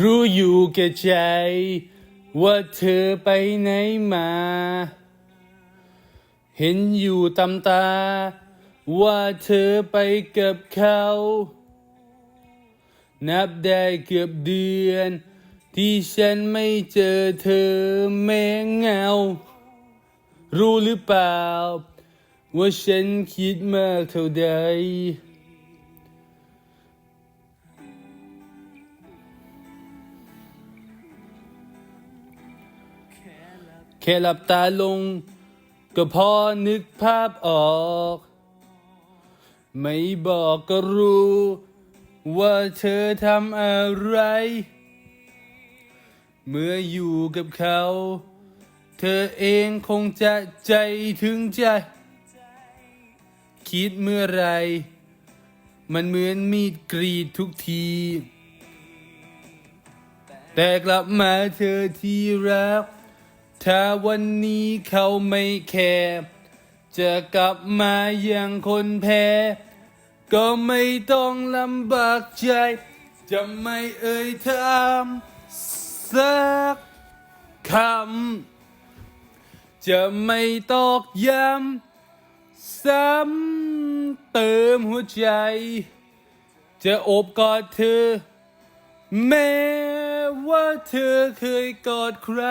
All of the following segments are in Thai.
รู้อยู่แก่ใจ ว่าเธอไปไหนมา เห็นอยู่ตำตา ว่าเธอไปกับเขา นับได้เกือบเดือน ที่ฉันไม่เจอเธอแม้เงา รู้หรือเปล่า ว่าฉันคิดมากเท่าใด ค่หลับตาลง ก็พอนึกภาพออก ไม่บอกก็รู้ ว่าเธอทำอะไร เมื่ออยู่กับเขา เธอเองคงจะใจถึงใจ คิดเมื่อไร มันเหมือนมีดกรีดทุกที แต่กลับมาเธอที่รัก ถ้าวันนี้เขาไม่แคร์จะกลับมาอย่างคนแพ้ ก็ไม่ต้องลำบากใจ จะไม่เอ่ยถามสักคำ จะไม่ตอกย้ำซ้ำเติมหัวใจ จะโอบกอดเธอ แม้ว่าเธอเคยกอดใคร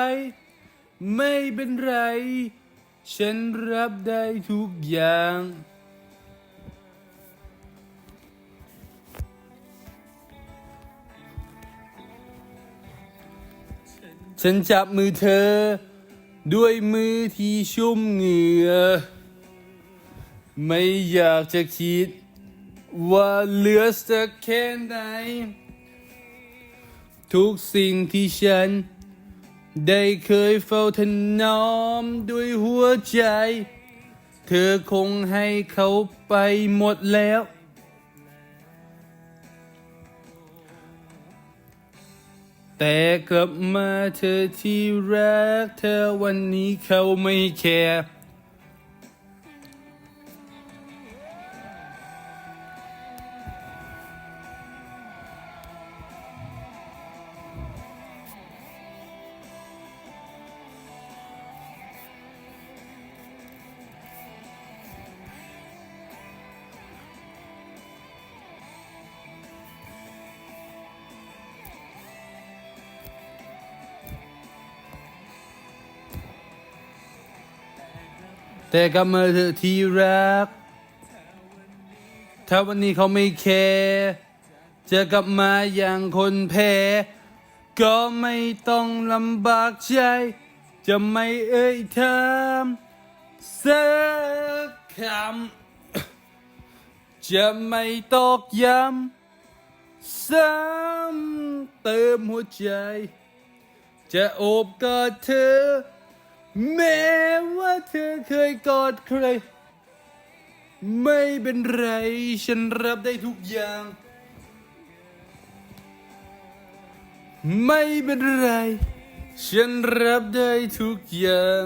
ไม่เป็นไร ฉันรับได้ทุกอย่าง ฉันจับมือเธอ ด้วยมือที่ชุ่มเหงื่อ ไม่อยากจะคิด ว่าเหลือสักแค่ไหน ทุกสิ่งที่ฉัน ได้เคยเฝ้าถนอมด้วยหัวใจ เธอคงให้เขาไปหมดแล้ว แต่กลับมาเธอที่รักเธอวันนี้เขาไม่แคร์ แต่กลับมาเธอที่รัก ถ้าวันนี้เขาไม่แคร์จะกลับมาอย่างคนแพ้ ก็ไม่ต้องลำบากใจจะไม่เอ่ยถามสักคำจะไม่ตอกย้ำซ้ำเติมหัวใจ จะโอบกอดเธอ แม้ว่าเธอเคยกอดใคร ไม่เป็นไร ฉันรับได้ทุกอย่าง ไม่เป็นไร ฉันรับได้ทุกอย่าง